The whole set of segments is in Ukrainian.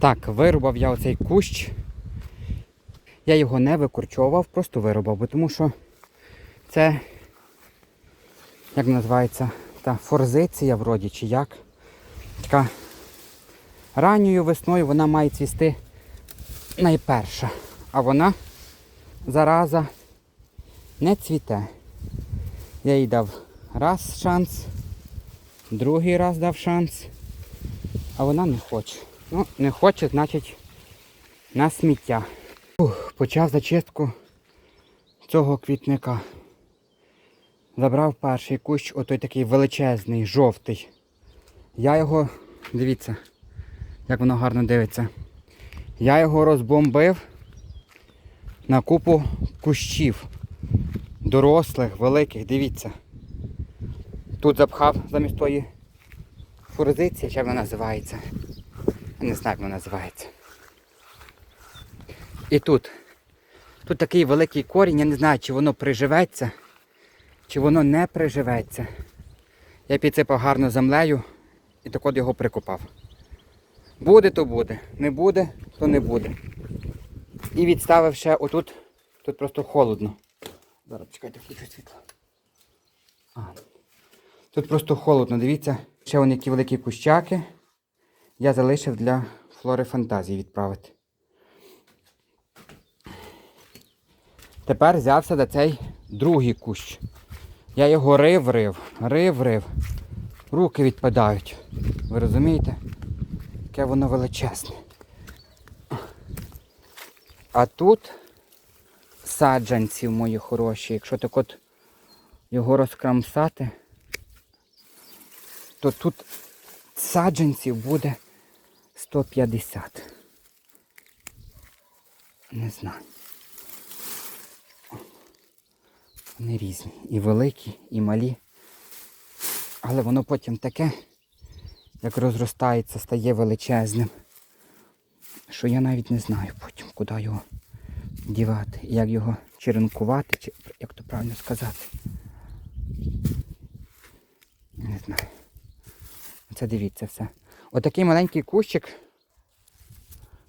Так, вирубав я оцей кущ. Я його не викорчовував, просто вирубав, бо тому що це, як називається, та форзиція вроді чи як. Така ранньою весною вона має цвісти найперша. А вона зараза не цвіте. Я їй дав раз шанс, другий раз дав шанс, а вона не хоче. Ну, не хоче, значить, на сміття. Ух, почав зачистку цього квітника. Забрав перший кущ, отой такий величезний, жовтий. Я його, дивіться, як воно гарно дивиться. Я його розбомбив на купу кущів. Дорослих, великих, дивіться. Тут запхав замість тої фурзиці, як вона називається. Не знаю, як вона називається. І тут. Тут такий великий корінь, я не знаю, чи воно приживеться, чи воно не приживеться. Я підсипав гарно землею і так от його прикопав. Буде, то буде. Не буде, то не буде. І відставив ще отут. Тут просто холодно. Зараз чекайте, включу світло. А. Тут просто холодно, дивіться. Ще вон які великі кущаки. Я залишив для флори фантазії відправити. Тепер взявся за цей другий кущ. Я його рив, рив, рив, рив. Руки відпадають. Ви розумієте? Яке воно величезне. А тут саджанців мої хороші. Якщо так от його розкрамсати, то тут саджанців буде 150. Не знаю. Вони різні. І великі, і малі. Але воно потім таке, як розростається, стає величезним. Що я навіть не знаю потім, куди його дівати. Як його черенкувати, чи як то правильно сказати. Не знаю. Це дивіться все. Отакий маленький кущик,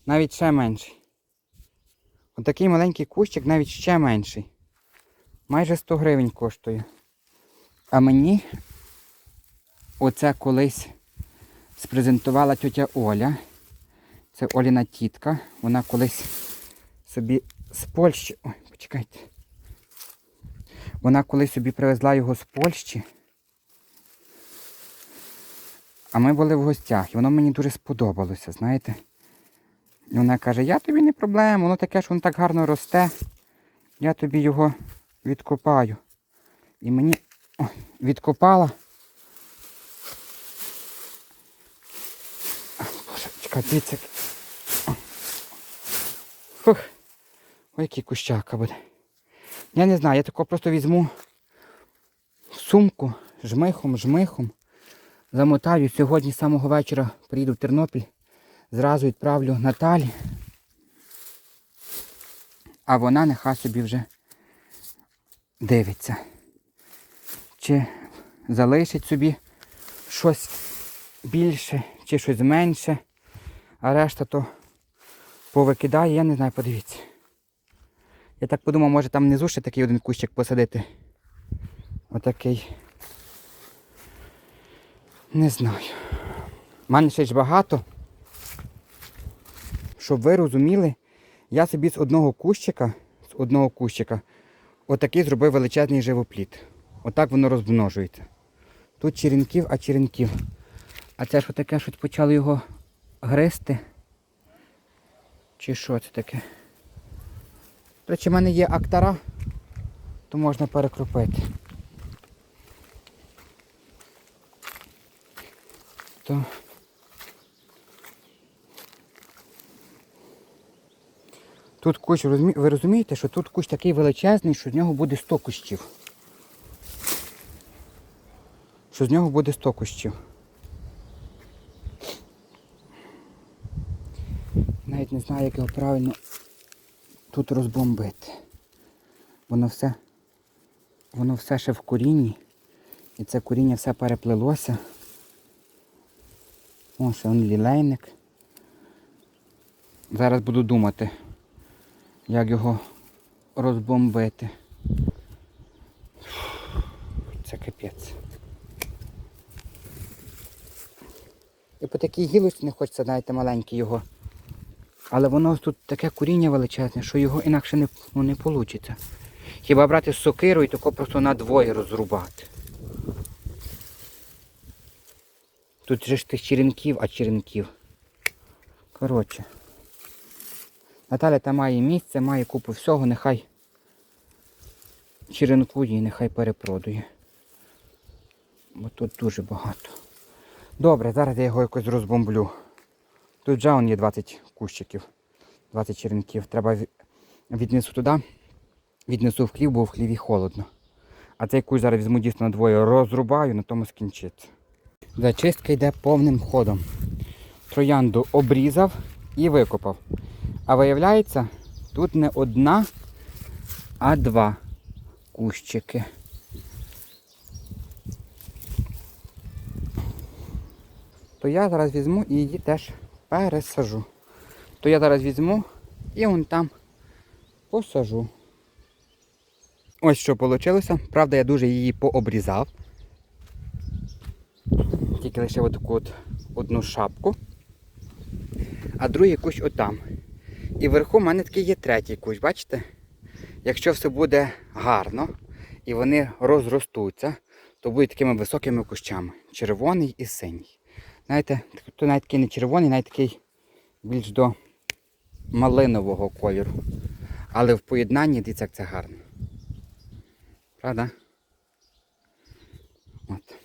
навіть ще менший. Отакий маленький кущик навіть ще менший. Майже 100 гривень коштує. А мені оце колись спрезентувала тетя Оля. Це Оліна тітка. Вона колись собі з Польщі. Ой, почекайте. Вона колись собі привезла його з Польщі. А ми були в гостях, і воно мені дуже сподобалося, знаєте. І вона каже, я тобі не проблема, воно таке, що воно так гарно росте. Я тобі його відкопаю. І мені ой, відкопала. Фух. Ой, який кущака буде. Я не знаю, я тако просто візьму сумку жмихом, жмихом. Замотаю. Сьогодні з самого вечора приїду в Тернопіль. Зразу відправлю Наталі. А вона нехай собі вже дивиться. Чи залишить собі щось більше, чи щось менше. А решта то повикидає, я не знаю, подивіться. Я так подумав, може там внизу ще такий один кущик посадити. Отакий. Не знаю. У мене ще ж багато. Щоб ви розуміли, я собі з одного кущика, з одного кущика, отакий зробив величезний живопліт. Отак воно розмножується. Тут черенків, а черенків. А це ж таке, що почало його гризти. Чи що це таке? До речі, в мене є актара, то можна перекропити. То... Тут кущ, ви розумієте, що тут кущ такий величезний, що з нього буде 100 кущів. Що з нього буде 100 кущів. Навіть не знаю, як його правильно тут розбомбити. Воно все, воно все ще в корінні. І це коріння все переплилося. О, ще он лілейник. Зараз буду думати, як його розбомбити. Це капець. І по такій гілочці не хочеться, знаєте, маленький його. Але воно тут таке коріння величезне, що його інакше не, ну, не вийде. Хіба брати сокиру і тако просто на двоє розрубати. Тут же ж тих черенків, а черенків. Коротше. Наталя там має місце, має купу всього, нехай черенкує і нехай перепродує. Бо тут дуже багато. Добре, зараз я його якось розбомблю. Тут вже он є 20 кущиків, 20 черенків. Треба віднесу туди, віднесу в хлів, бо в хліві холодно. А цей кущ зараз візьму дійсно на двоє, розрубаю, на тому скінчиться. Зачистка йде повним ходом. Троянду обрізав і викопав. А виявляється, тут не одна, а два кущики. То я зараз візьму і її теж пересажу. То я зараз візьму і вон там посажу. Ось що вийшло. Правда, я дуже її пообрізав. Тільки лише таку от одну шапку. А другий кущ отам. І вверху в мене такий є третій кущ, бачите? Якщо все буде гарно і вони розростуться, то будуть такими високими кущами. Червоний і синій. Знаєте, то навіть такий не червоний, навіть такий більш до малинового кольору. Але в поєднанні дивіться, як це гарно. Правда? От.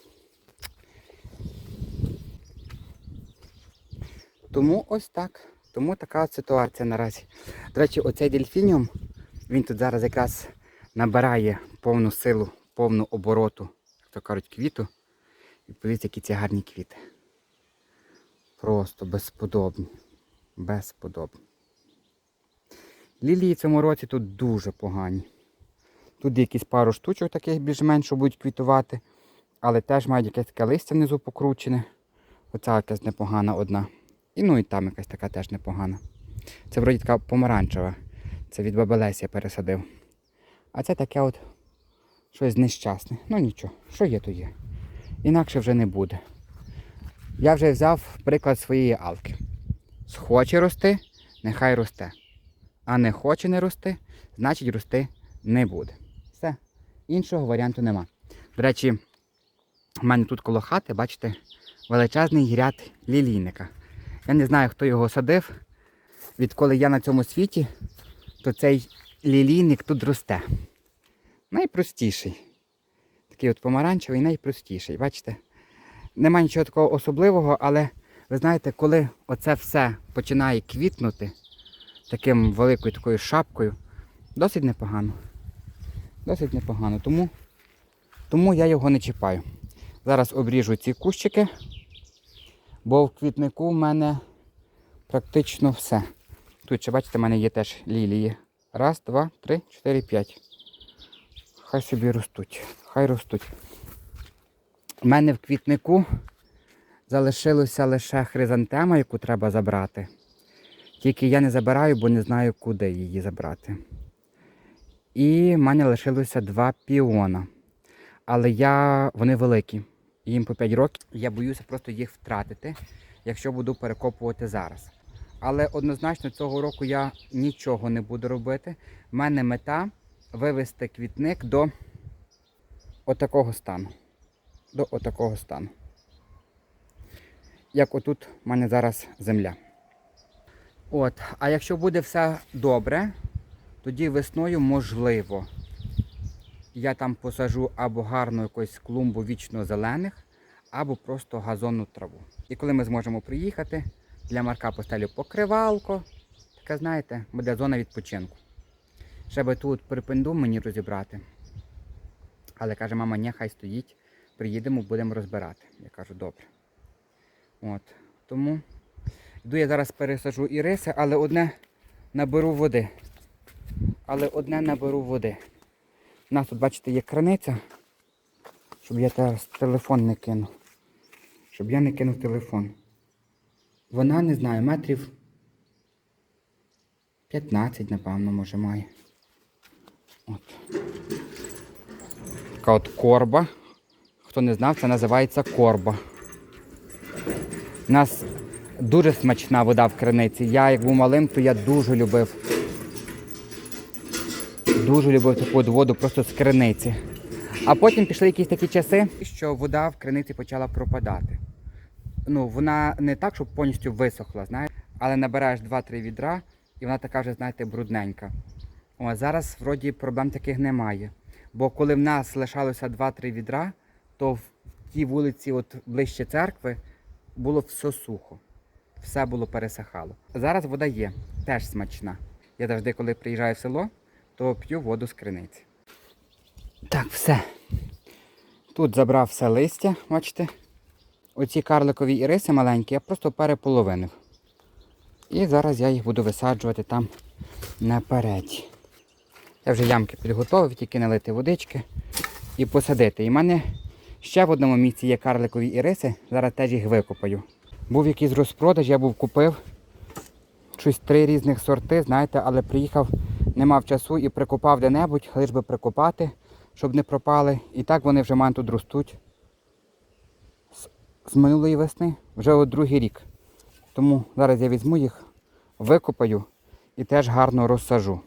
Тому ось так. Тому така ситуація наразі. До речі, оцей дельфініум, він тут зараз якраз набирає повну силу, повну обороту, як то кажуть, квіту. І подивіться, які ці гарні квіти. Просто безподобні. Безподобні. Лілії в цьому році тут дуже погані. Тут якісь пару штучок таких більш-менш, будуть квітувати, але теж мають якесь таке листя внизу покручене. Оця якась непогана одна. І ну і там якась така теж непогана. Це вроді така помаранчева. Це від бабелесі я пересадив. А це таке от щось нещасне. Ну нічого, що є, то є. Інакше вже не буде. Я вже взяв приклад своєї алки. Схоче рости, нехай росте. А не хоче не рости, значить рости не буде. Все. Іншого варіанту нема. До речі, в мене тут коло хати, бачите, величезний ряд лілійника. Я не знаю, хто його садив. Відколи я на цьому світі, то цей лілійник тут росте. Найпростіший. Такий от помаранчевий, найпростіший. Бачите? Нема нічого такого особливого, але ви знаєте, коли оце все починає квітнути таким великою такою шапкою, досить непогано. Досить непогано. Тому, тому я його не чіпаю. Зараз обріжу ці кущики, бо в квітнику в мене практично все. Тут ще, бачите, в мене є теж лілії. Раз, два, три, чотири, п'ять. Хай собі ростуть. Хай ростуть. У мене в квітнику залишилося лише хризантема, яку треба забрати. Тільки я не забираю, бо не знаю, куди її забрати. І в мене лишилося два піона. Але я... вони великі. Їм по 5 років. Я боюся просто їх втратити, якщо буду перекопувати зараз. Але однозначно цього року я нічого не буду робити. У мене мета вивести квітник до отакого стану. До отакого стану. Як отут в мене зараз земля. От, а якщо буде все добре, тоді весною можливо. Я там посажу або гарну якусь клумбу вічно зелених, або просто газонну траву. І коли ми зможемо приїхати, для Марка поставлю покривалко. Така, знаєте, буде зона відпочинку. Ще би тут припинду мені розібрати. Але каже, мама, ні, хай стоїть. Приїдемо, будемо розбирати. Я кажу, добре. От. Тому йду я зараз пересажу і риси, але одне наберу води. Але одне наберу води. У нас тут, бачите, є краниця, щоб я телефон не кинув. Щоб я не кинув телефон. Вона, не знаю, метрів 15, напевно, може має. От. Така от корба. Хто не знав, це називається корба. У нас дуже смачна вода в криниці. Я як був малим, то я дуже любив. Дуже любив таку воду просто з криниці. А потім пішли якісь такі часи, що вода в криниці почала пропадати. Ну, вона не так, щоб повністю висохла, знаєш, але набираєш 2-3 відра, і вона така вже, знаєте, брудненька. О, зараз вроді проблем таких немає. Бо коли в нас лишалося 2-3 відра, то в тій вулиці, от ближче церкви, було все сухо. Все було пересихало. Зараз вода є, теж смачна. Я завжди, коли приїжджаю в село, то п'ю воду з криниці. Так, все. Тут забрав все листя, бачите. Оці карликові іриси маленькі, я просто переполовинив. І зараз я їх буду висаджувати там наперед. Я вже ямки підготовив, тільки налити водички і посадити. І в мене ще в одному місці є карликові іриси, зараз теж їх викопаю. Був якийсь розпродаж, я був купив щось три різних сорти, знаєте, але приїхав, не мав часу і прикопав де-небудь, лиш би прикопати, щоб не пропали. І так вони вже мене тут ростуть з, з минулої весни, вже от другий рік. Тому зараз я візьму їх, викопаю і теж гарно розсажу.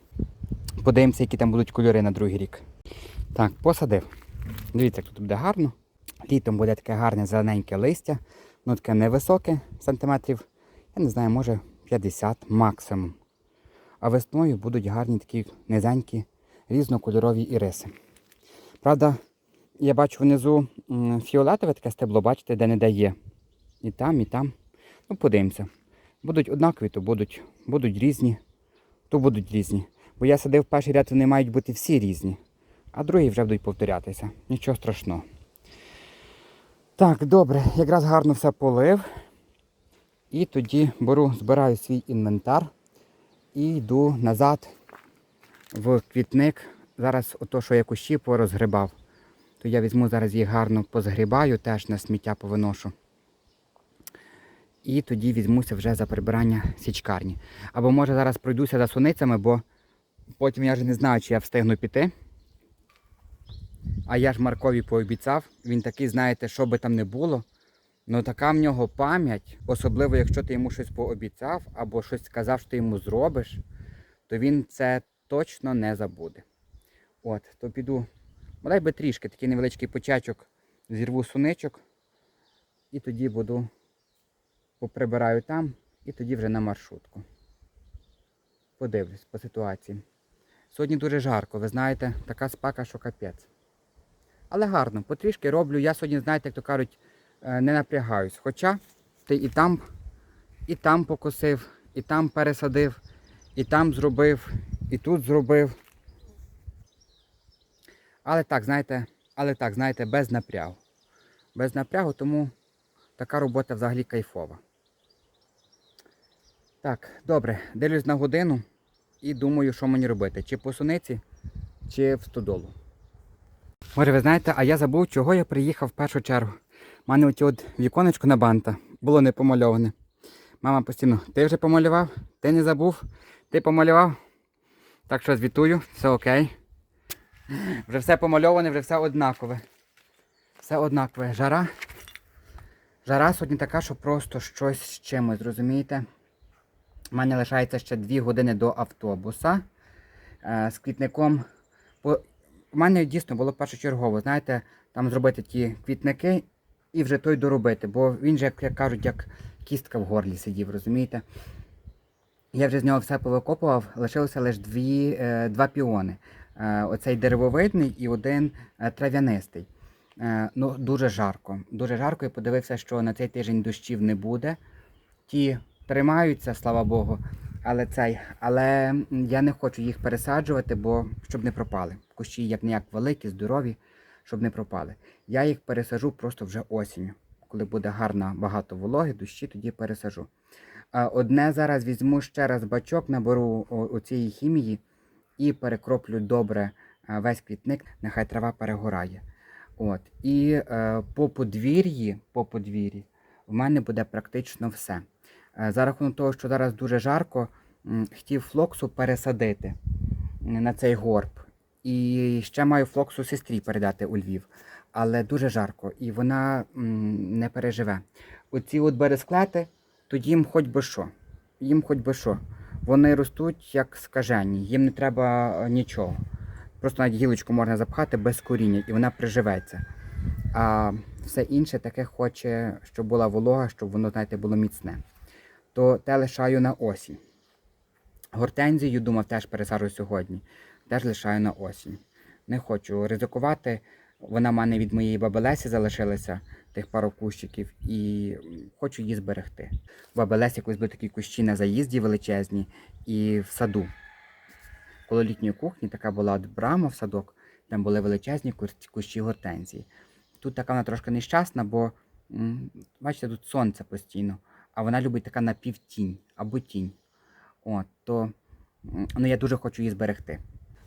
Подивимося, які там будуть кольори на другий рік. Так, посадив. Дивіться, як тут буде гарно. Літом буде таке гарне зелененьке листя. Ну таке невисоке, сантиметрів, я не знаю, може 50 максимум. А весною будуть гарні такі низенькі різнокольорові іриси. Правда, я бачу внизу фіолетове таке стебло, бачите, де не дає. І там, і там. Ну, подивимося. Будуть однакові, то будуть, будуть різні, то будуть різні. Бо я садив перший ряд, вони мають бути всі різні, а другі вже будуть повторятися. Нічого страшного. Так, добре, якраз гарно все полив. І тоді беру, збираю свій інвентар і йду назад в квітник. Зараз ото, що я кущі порозгрибав, то я візьму зараз їх гарно позгрібаю, теж на сміття повиношу. І тоді візьмуся вже за прибирання січкарні. Або може зараз пройдуся за суницями, бо потім я вже не знаю, чи я встигну піти. А я ж Маркові пообіцяв, він такий, знаєте, що би там не було. Ну така в нього пам'ять, особливо якщо ти йому щось пообіцяв або щось сказав, що ти йому зробиш, то він це точно не забуде. От, то піду, бодай би трішки, такий невеличкий почачок, зірву суничок і тоді буду поприбираю там і тоді вже на маршрутку. Подивлюсь по ситуації. Сьогодні дуже жарко, ви знаєте, така спека, що капець. Але гарно, потрішки роблю. Я сьогодні, знаєте, як то кажуть, не напрягаюсь. Хоча ти і там, і там покосив, і там пересадив, і там зробив, і тут зробив. Але так, знаєте, але так, знаєте, без напрягу. Без напрягу, тому така робота взагалі кайфова. Так, добре, дивлюсь на годину і думаю, що мені робити. Чи по суниці, чи в стодолу. Може, ви знаєте, а я забув, чого я приїхав в першу чергу. У мене оті от віконечко на банта було не помальоване. Мама постійно, ти вже помалював? Ти не забув? Ти помалював? Так що звітую, все окей. Вже все помальоване, вже все однакове. Все однакове. Жара. Жара сьогодні така, що просто щось з чимось, розумієте? У мене лишається ще 2 години до автобуса. Е, з квітником. У мене дійсно було першочергово, знаєте, там зробити ті квітники і вже той доробити, бо він же, як, як кажуть, як кістка в горлі сидів, розумієте? Я вже з нього все повикопував, лишилося лише дві, е, два піони. Е, оцей деревовидний і один е, трав'янистий. Ну, дуже жарко. Дуже жарко і подивився, що на цей тиждень дощів не буде. Ті тримаються, слава Богу. Але цей, але я не хочу їх пересаджувати, бо щоб не пропали. Кущі як ніяк великі, здорові, щоб не пропали. Я їх пересажу просто вже осінню. Коли буде гарна багато вологи, дощі, тоді пересажу. Одне зараз візьму ще раз бачок, наберу оцієї хімії і перекроплю добре весь квітник, нехай трава перегорає. От. І е, по подвір'ї, по подвір'ї в мене буде практично все. Е, За рахунок того, що зараз дуже жарко, хотів флоксу пересадити на цей горб. І ще маю флоксу сестрі передати у Львів. Але дуже жарко, і вона м, не переживе. Оці от бересклети, то їм хоч би що. Їм хоч би що. Вони ростуть як скажені, їм не треба е, нічого. Просто навіть гілочку можна запхати без коріння, і вона приживеться. А все інше таке хоче, щоб була волога, щоб воно, знаєте, було міцне. То те лишаю на осінь. Гортензію, думав, теж пересаджу сьогодні. Теж лишаю на осінь. Не хочу ризикувати. Вона в мене від моєї баби Лесі залишилася, тих пару кущиків, і хочу її зберегти. Баби Лесі колись були такі кущі на заїзді величезні і в саду. Коло літньої кухні така була брама в садок, там були величезні кущі гортензії. Тут така вона трошки нещасна, бо бачите, тут сонце постійно, а вона любить така напівтінь або тінь. От, то ну, я дуже хочу її зберегти.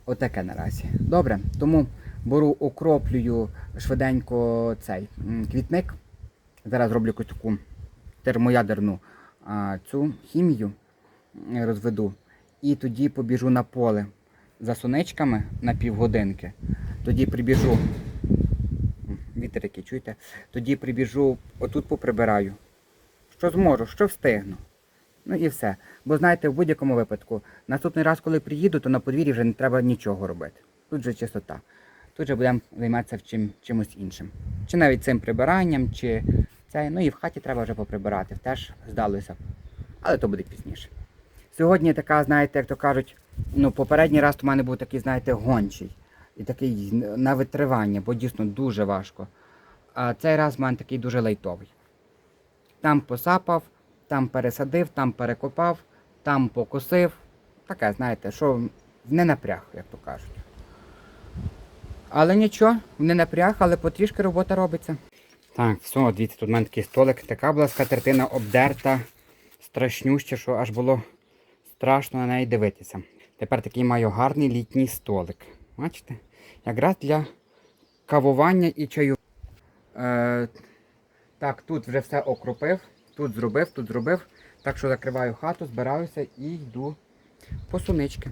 Отаке наразі. Добре, тому беру, окроплюю швиденько цей квітник. Зараз роблю якусь таку термоядерну а, цю хімію розведу. І тоді побіжу на поле за сонечками на півгодинки. Тоді прибіжу. Вітер який, чуєте? Тоді прибіжу, отут поприбираю. Що зможу, що встигну. Ну і все. Бо знаєте, в будь-якому випадку, наступний раз, коли приїду, то на подвір'ї вже не треба нічого робити. Тут же чистота. Тут же будемо займатися чим, чимось іншим. Чи навіть цим прибиранням, чи це. Ну і в хаті треба вже поприбирати. Теж здалося. б. Але то буде пізніше. Сьогодні така, знаєте, як то кажуть, ну, попередній раз у мене був такий, знаєте, гончий. І такий на витривання, бо дійсно дуже важко. А цей раз в мене такий дуже лайтовий. Там посапав, там пересадив, там перекопав, там покосив. Таке, знаєте, що не напряг, як то кажуть. Але нічого, не напряг, але потрішки робота робиться. Так, все, дивіться, тут в мене такий столик. Така була скатертина обдерта, страшнюща, що аж було страшно на неї дивитися. Тепер такий маю гарний літній столик. Бачите? Якраз для кавування і чаю. Е, так, тут вже все окропив, тут зробив, тут зробив. Так що закриваю хату, збираюся і йду по сунички.